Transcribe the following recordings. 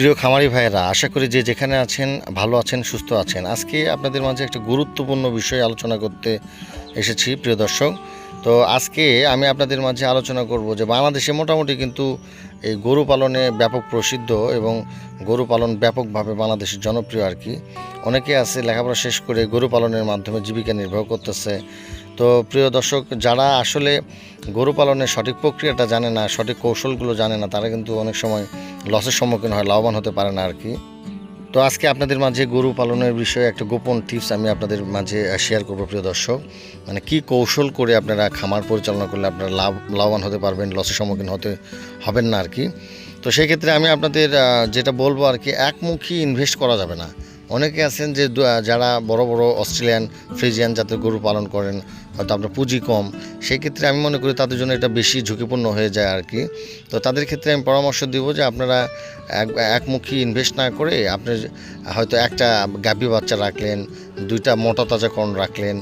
প্রিয় খামারি ভাইয়েরা, আশা করি যে যেখানে আছেন, ভালো আছেন, সুস্থ আছেন। আজকে আপনাদের মাঝে একটা গুরুত্বপূর্ণ বিষয় আলোচনা করতে এসেছি, প্রিয় দর্শক। তো আজকে আমি আপনাদের মাঝে আলোচনা করব যে, বাংলাদেশে মোটামুটি কিন্তু এই গরু পালনে ব্যাপক প্রসিদ্ধ এবং গরু পালন ব্যাপকভাবে বাংলাদেশের জনপ্রিয় আর কি। অনেকে আছে, লেখাপড়া শেষ করে গরু পালনের মাধ্যমে জীবিকা নির্বাহ করতেছে। তো প্রিয় দর্শক, যারা আসলে গরু পালনের সঠিক প্রক্রিয়াটা জানে না, সঠিক কৌশলগুলো জানে না, তারা কিন্তু অনেক সময় লসের সম্মুখীন হয়, লাভবান হতে পারে না আর কি তো আজকে আপনাদের মাঝে গরু পালনের বিষয়ে একটা গোপন টিপস আমি আপনাদের মাঝে শেয়ার করব প্রিয় দর্শক। মানে কি কৌশল করে আপনারা খামার পরিচালনা করলে আপনারা লাভ, লাভবান হতে পারবেন, লসের সম্মুখীন হতে হবেন না আর কি তো সেই ক্ষেত্রে আমি আপনাদের যেটা বলব আর কি একমুখী ইনভেস্ট করা যাবে না। অনেকে আছেন যে যারা বড় বড় অস্ট্রেলিয়ান, ফ্রিজিয়ান জাতের গরু পালন করেন, হয়তো আপনার পুঁজি কম সেই ক্ষেত্রে আমি মনে করি তাদের জন্য এটা বেশি ঝুঁকিপূর্ণ হয়ে যায় আর কি। তো তাদের ক্ষেত্রে আমি পরামর্শ দিব যে আপনারা এক একমুখী ইনভেস্ট না করে আপনি হয়তো একটা গাভী বাচ্চা রাখলেন, দুইটা মোটা তাজাকরণ রাখলেন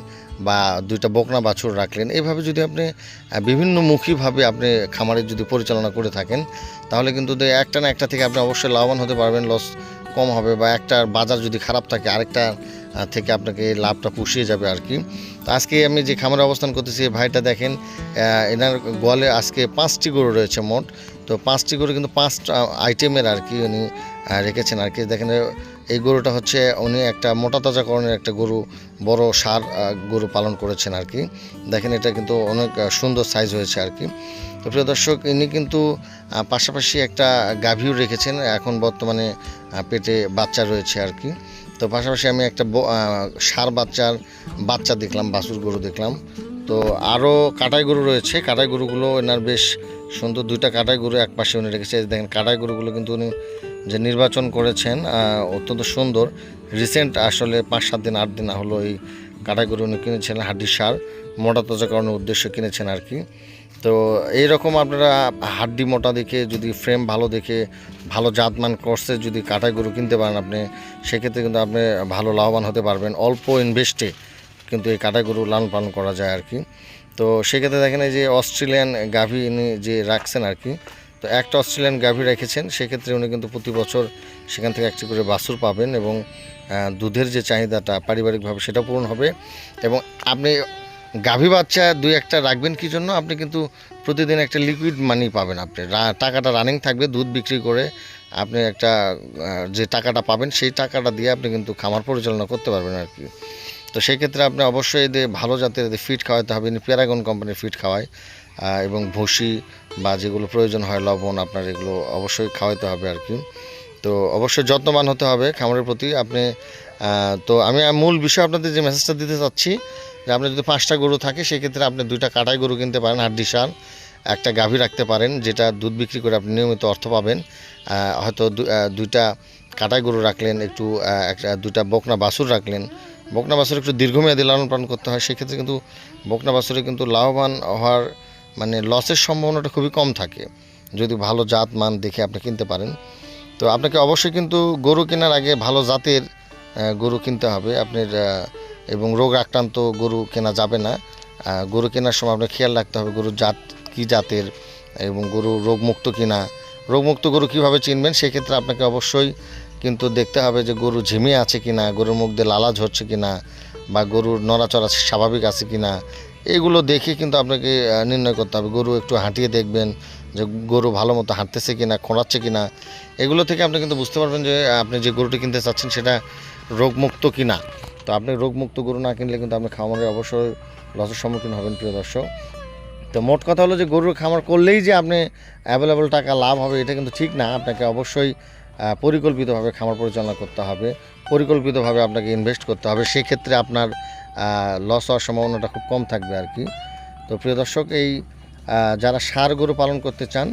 বা দুইটা বকনা বাছুর রাখলেন এইভাবে যদি আপনি বিভিন্নমুখীভাবে আপনি খামারের যদি পরিচালনা করে থাকেন, তাহলে কিন্তু একটা না একটা থেকে আপনি অবশ্যই লাভবান হতে পারবেন লস কম হবে বা একটার বাজার যদি খারাপ থাকে, আরেকটা থেকে আপনাকে লাভটা পুষিয়ে যাবে আর কি আজকে আমি যে খামারে অবস্থান করতেছি ভাইটা দেখেন এনার গোয়ালে আজকে পাঁচটি গরু রয়েছে মোট। তো পাঁচটি গরু কিন্তু পাঁচটা আইটেমের আর কি উনি রেখেছেন। আর কি, দেখেন, এই গরুটা হচ্ছে উনি একটা মোটা তাজাকরণের একটা গরু, বড় সার গরু পালন করেছেন আর কি। দেখেন, এটা কিন্তু অনেক সুন্দর সাইজ হয়েছে আর কি। তো প্রিয় দর্শক, ইনি কিন্তু পাশাপাশি একটা গাভীও রেখেছেন। এখন বর্তমানে পেটে বাচ্চা রয়েছে আর কি। তো পাশাপাশি আমি একটা সার বাচ্চার বাচ্চা দেখলাম, বাছুর গরু দেখলাম। তো আরও কাটাই গরু রয়েছে। কাটাই গরুগুলো এনার বেশ সুন্দর, দুইটা কাটাই গরু এক পাশে উনি রেখেছে। দেখেন, কাটাই গরুগুলো কিন্তু উনি যে নির্বাচন করেছেন অত্যন্ত সুন্দর। রিসেন্ট আসলে পাঁচ সাত দিন, আট দিন হলো এই কাটাই গরু উনি কিনেছিলেন, হাড্ডির সার, মোটা তাজাকরণের উদ্দেশ্যে কিনেছেন আর কি। তো এইরকম আপনারা হাড্ডি, মোটা দেখে যদি ফ্রেম ভালো দেখে, ভালো জাতমান কোর্সে যদি কাটাই গরু কিনতে পারেন আপনি, সেক্ষেত্রে কিন্তু আপনি ভালো লাভবান হতে পারবেন। অল্প ইনভেস্টে কিন্তু এই কাটাই গরু লালন পালন করা যায় আর কি। তো সেক্ষেত্রে দেখেন এই যে অস্ট্রেলিয়ান গাভি যে রাখছেন আর কি তো একটা অস্ট্রেলিয়ান গাভী রেখেছেন, সেক্ষেত্রে উনি কিন্তু প্রতি বছর সেখান থেকে একটি করে বাছুর পাবেন এবং দুধের যে চাহিদাটা পারিবারিকভাবে সেটা পূরণ হবে। এবং আপনি গাভী বাচ্চা দুই একটা রাখবেন কি জন্য? আপনি কিন্তু প্রতিদিন একটা লিকুইড মানি পাবেন আপনি। টাকাটা রানিং থাকবে, দুধ বিক্রি করে আপনি একটা যে টাকাটা পাবেন সেই টাকাটা দিয়ে আপনি কিন্তু খামার পরিচালনা করতে পারবেন আর কি। তো সেই ক্ষেত্রে আপনি অবশ্যই এদের ভালো জাতের ফিড খাওয়াতে হবে। প্যারাগন কোম্পানির ফিড খাওয়ায়। এবং ভুসি বা যেগুলো প্রয়োজন হয়, লবণ আপনার এগুলো অবশ্যই খাওয়াতে হবে আর কি। তো অবশ্যই যত্নবান হতে হবে খামারের প্রতি। আপনি তো আমি মূল বিষয় আপনাদের যে মেসেজটা দিতে চাচ্ছি, যে আপনার যদি পাঁচটা গরু থাকে, সেক্ষেত্রে আপনি দুইটা কাটাই গরু কিনতে পারেন, হাড্ডি সার, একটা গাভী রাখতে পারেন, যেটা দুধ বিক্রি করে আপনি নিয়মিত অর্থ পাবেন। হয়তো দুইটা কাটাই গরু রাখলেন, একটু একটা, দুইটা বকনা বাছুর রাখলেন। বকনা বাছুর একটু দীর্ঘমেয়াদী লালন পালন করতে হয়, সেক্ষেত্রে কিন্তু বকনা বাছুরে কিন্তু লাভবান হওয়ার মানে লসের সম্ভাবনাটা খুবই কম থাকে। যদি ভালো জাত মান দেখে আপনি কিনতে পারেন। তো আপনাকে অবশ্যই কিন্তু গরু কেনার আগে ভালো জাতের গরু কিনতে হবে। আপনার এবং রোগ আক্রান্ত গরু কেনা যাবে না। গরু কেনার সময় আপনার খেয়াল রাখতে হবে গরুর জাত কী জাতের এবং গরু রোগমুক্ত কিনা। রোগমুক্ত গরু কীভাবে চিনবেন? সেক্ষেত্রে আপনাকে অবশ্যই কিন্তু দেখতে হবে যে গরু ঝিমিয়ে আছে কিনা, গরুর মুখ দিয়ে লালা ঝরছে কিনা বা গরুর নড়াচড়া স্বাভাবিক আছে কিনা। এগুলো দেখে কিন্তু আপনাকে নির্ণয় করতে হবে। গরু একটু হাঁটিয়ে দেখবেন যে গরু ভালো মতো হাঁটতেছে কি না খোঁড়াচ্ছে কি না এগুলো থেকে আপনি কিন্তু বুঝতে পারবেন যে আপনি যে গরুটি কিনতে চাচ্ছেন সেটা রোগমুক্ত কিনা। তো আপনি রোগমুক্ত গরু না কিনলে কিন্তু আপনি খামারে অবশ্যই লসের সম্মুখীন হবেন প্রিয় দর্শক। তো মোট কথা হলো যে, গরুর খামার করলেই যে আপনি অ্যাভেলেবল টাকা লাভ হবে, এটা কিন্তু ঠিক না। আপনাকে অবশ্যই পরিকল্পিতভাবে খামার পরিচালনা করতে হবে। পরিকল্পিতভাবে আপনাকে ইনভেস্ট করতে হবে। সেক্ষেত্রে আপনার লস হওয়ার সম্ভাবনাটা খুব কম থাকবে আর কি। তো প্রিয় দর্শক, এই যারা সার গরু পালন করতে চান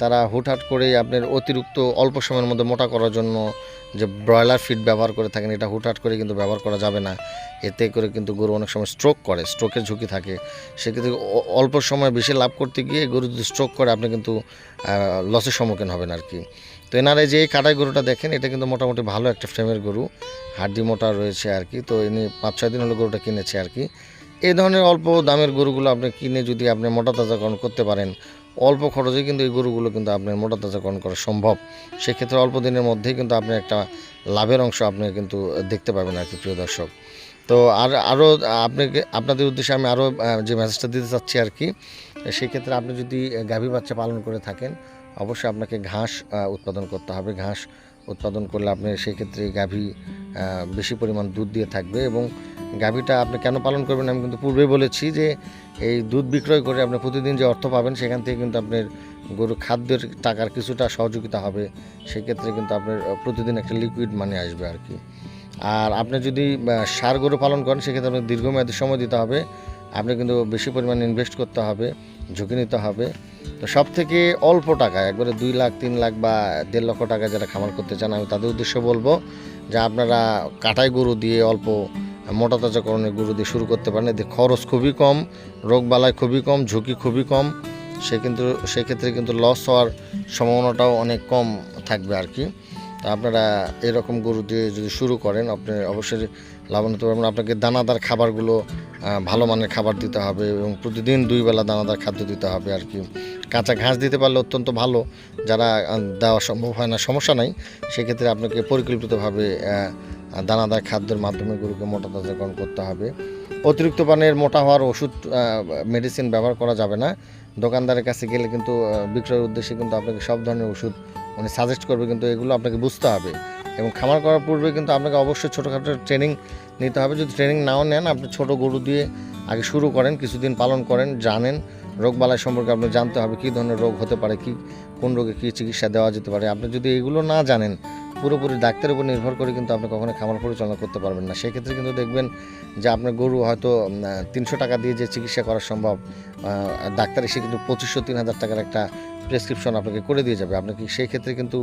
তারা হুটহাট করেই আপনার অতিরিক্ত অল্প সময়ের মধ্যে মোটা করার জন্য যে ব্রয়লার ফিড ব্যবহার করে থাকেন, এটা হুটহাট করে কিন্তু ব্যবহার করা যাবে না। এতে করে কিন্তু গরু অনেক সময় স্ট্রোক করে স্ট্রোকের ঝুঁকি থাকে। সেক্ষেত্রে অল্প সময় বেশি লাভ করতে গিয়ে গরু যদি স্ট্রোক করে, আপনি কিন্তু লসের সম্মুখীন হবেন আর কি। তো এনারা যে এই কাটাই গরুটা দেখেন, এটা কিন্তু মোটামুটি ভালো একটা ফ্রেমের গরু। হাড্ডি মোটা রয়েছে আর কি। তো ইনি পাঁচ, ছয় দিন হলো গরুটা কিনেছে আর কি। এই ধরনের অল্প দামের গরুগুলো আপনি কিনে যদি আপনি মোটা তাজাকরণ করতে পারেন অল্প খরচে কিন্তু এই গরুগুলো কিন্তু আপনার মোটা করা সম্ভব। সেক্ষেত্রে অল্প দিনের মধ্যেই কিন্তু আপনি একটা লাভের অংশ আপনি কিন্তু দেখতে পাবেন আর কি, প্রিয় দর্শক। তো আর আরও আপনাকে, আপনাদের উদ্দেশ্যে আমি আরও যে মেসেজটা দিতে চাচ্ছি আর কি সেই ক্ষেত্রে আপনি যদি গাভী বাচ্চা পালন করে থাকেন, অবশ্যই আপনাকে ঘাস উৎপাদন করতে হবে। ঘাস উৎপাদন করলে আপনি সেই ক্ষেত্রে গাভী বেশি পরিমাণ দুধ দিয়ে থাকবে এবং গাভীটা আপনি কেন পালন করবেন আমি কিন্তু পূর্বেই বলেছি যে এই দুধ বিক্রয় করে আপনি প্রতিদিন যে অর্থ পাবেন, সেখান থেকে কিন্তু আপনার গরু খাদ্যের টাকার কিছুটা সহযোগিতা হবে। সেক্ষেত্রে কিন্তু আপনার প্রতিদিন একটা লিকুইড মানি আসবে আর কি। আর আপনি যদি সার গরু পালন করেন, সেক্ষেত্রে আপনার দীর্ঘমেয়াদী সময় দিতে হবে। আপনি কিন্তু বেশি পরিমাণে ইনভেস্ট করতে হবে, ঝুঁকি নিতে হবে। তো সব থেকে অল্প টাকা, একবারে দুই লাখ, তিন লাখ বা দেড় লক্ষ টাকা যারা খামার করতে চান, আমি তাদের উদ্দেশ্যে বলব যে আপনারা কাটাই গরু দিয়ে অল্প মোটা তাজাকরণের গরু দিয়ে শুরু করতে পারেন। এতে খরচ খুবই কম রোগ বালাই খুবই কম, ঝুঁকি খুবই কম। সে কিন্তু সেক্ষেত্রে কিন্তু লস হওয়ার সম্ভাবনাটাও অনেক কম থাকবে আর কি। তা আপনারা এরকম গরু দিয়ে যদি শুরু করেন, আপনি অবশ্যই লাভান্বিত পারবেন আপনাকে দানাদার খাবারগুলো ভালো মানের খাবার দিতে হবে এবং প্রতিদিন দুই বেলা দানাদার খাদ্য দিতে হবে আর কি। কাঁচা ঘাস দিতে পারলে অত্যন্ত ভালো। যারা দেওয়া সম্ভব হয় না, সমস্যা নাই। সেক্ষেত্রে আপনাকে পরিকল্পিতভাবে দানাদার খাদ্যের মাধ্যমে গরুকে মোটা তাজাকরণ করতে হবে। অতিরিক্ত পানের মোটা হওয়ার ওষুধ মেডিসিন ব্যবহার করা যাবে না। দোকানদারের কাছে গেলে কিন্তু বিক্রয়ের উদ্দেশ্যে কিন্তু আপনাকে সব ধরনের ওষুধ উনি সাজেস্ট করবে, কিন্তু এগুলো আপনাকে বুঝতে হবে। এবং খামার করার পূর্বে কিন্তু আপনাকে অবশ্যই ছোটোখাটো ট্রেনিং নিতে হবে। যদি ট্রেনিং নাও নেন, আপনি ছোট গরু দিয়ে আগে শুরু করেন, কিছুদিন পালন করেন, জানেন রোগ বালাই সম্পর্কে আপনি জানতে হবে, কী ধরনের রোগ হতে পারে, কি, কোন রোগে কী চিকিৎসা দেওয়া যেতে পারে। আপনি যদি এগুলো না জানেন পুরোপুরি ডাক্তারের উপর নির্ভর করে কিন্তু আপনি কখনো খামার পরিচালনা করতে পারবেন না। সেক্ষেত্রে কিন্তু দেখবেন যে আপনার গরু হয়তো তিনশো টাকা দিয়ে যে চিকিৎসা করা সম্ভব ডাক্তার এসে কিন্তু পঁচিশশো, তিন হাজার টাকার একটা প্রেসক্রিপশন আপনাকে করে দিয়ে যাবে। আপনাকে সেই ক্ষেত্রে কিন্তু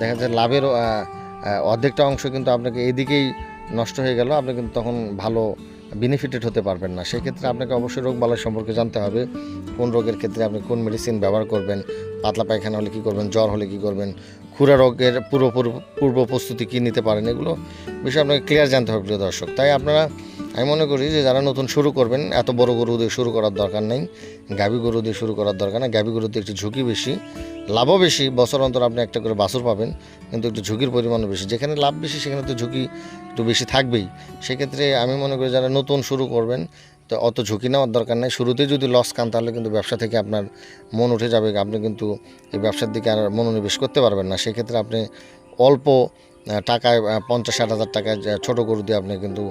দেখা যায় লাভের অর্ধেকটা অংশ কিন্তু আপনাকে এদিকেই নষ্ট হয়ে গেল, আপনি কিন্তু তখন ভালো বেনিফিটেড হতে পারবেন না। সেক্ষেত্রে আপনাকে অবশ্যই রোগ বালাই সম্পর্কে জানতে হবে, কোন রোগের ক্ষেত্রে আপনি কোন মেডিসিন ব্যবহার করবেন, পাতলা পায়খানা হলে কী করবেন, জ্বর হলে কী করবেন খুরা রোগের পূর্ব পূর্ব- প্রস্তুতি কী নিতে পারেন, এগুলো বিষয়ে আপনাকে ক্লিয়ার জানতে হবে প্রিয় দর্শক। তাই আপনারা, আমি মনে করি যে যারা নতুন শুরু করবেন, এত বড় গরু দিয়ে শুরু করার দরকার নেই, গাভী গরু দিয়ে শুরু করার দরকার নেই গাভী গরুতে একটু ঝুঁকি বেশি, লাভও বেশি, বছর অন্তর আপনি একটা করে বাছুর পাবেন, কিন্তু একটু ঝুঁকির পরিমাণও বেশি। যেখানে লাভ বেশি, সেখানে তো ঝুঁকি একটু বেশি থাকবেই। সেক্ষেত্রে আমি মনে করি যারা নতুন শুরু করবেন তো অত ঝুঁকি নেওয়ার দরকার নেই। শুরুতেই যদি লস খান, তাহলে কিন্তু ব্যবসা থেকে আপনার মন উঠে যাবে। আপনি কিন্তু এই ব্যবসার দিকে আর মনোনিবেশ করতে পারবেন না। সেক্ষেত্রে আপনি অল্প টাকায় পঞ্চাশ ষাট হাজার টাকায় ছোটো গরু দিয়ে আপনি কিন্তু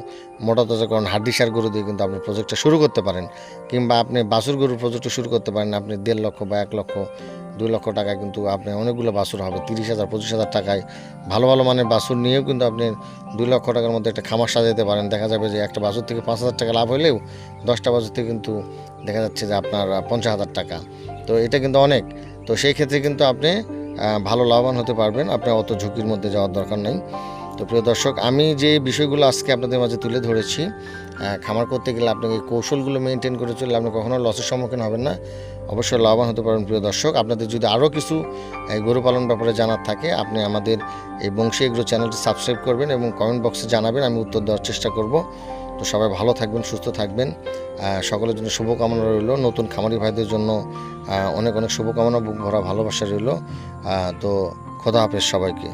মোটা তাজা করেন হাড্ডি হাড্ডিসার গরু দিয়ে কিন্তু আপনি প্রজেক্টটা শুরু করতে পারেন। কিংবা আপনি বাসুর গরুর প্রজেক্টটা শুরু করতে পারেন। আপনি দেড় লক্ষ বা এক লক্ষ দুই লক্ষ টাকায় কিন্তু আপনি অনেকগুলো বাছুর হবে, তিরিশ হাজার, পঁচিশ হাজার টাকায়। ভালো ভালো মানের বাছুর নিয়েও কিন্তু আপনি দুই লক্ষ টাকার মধ্যে একটা খামার সাজাতে পারেন। দেখা যাবে যে একটা বাছুর থেকে পাঁচ হাজার টাকা লাভ হলেও দশটা বাছুর থেকে কিন্তু দেখা যাচ্ছে যে আপনার পঞ্চাশ হাজার টাকা। তো এটা কিন্তু অনেক। তো সেই ক্ষেত্রে কিন্তু আপনি ভালো লাভবান হতে পারবেন। আপনার অত ঝুঁকির মধ্যে যাওয়ার দরকার নেই। তো প্রিয় দর্শক, আমি যে বিষয়গুলো আজকে আপনাদের মাঝে তুলে ধরেছি খামার করতে গেলে আপনাকে কৌশলগুলো মেনটেন করে চললে আপনি কখনো লসের সম্মুখীন হবেন না। অবশ্যই লাভবান হতে পারেন প্রিয় দর্শক। আপনাদের যদি আরও কিছু গরু পালন ব্যাপারে জানার থাকে, আপনি আমাদের এই বংশী এগ্রো চ্যানেলটি সাবস্ক্রাইব করবেন এবং কমেন্ট বক্সে জানাবেন, আমি উত্তর দেওয়ার চেষ্টা করব। তো সবাই ভালো থাকবেন, সুস্থ থাকবেন। সকলের জন্য শুভকামনা রইল। নতুন খামারি ভাইদের জন্য অনেক অনেক শুভকামনা বুক ভরা ভালোবাসা রইল। তো খোদা হাফেজ সবাইকে।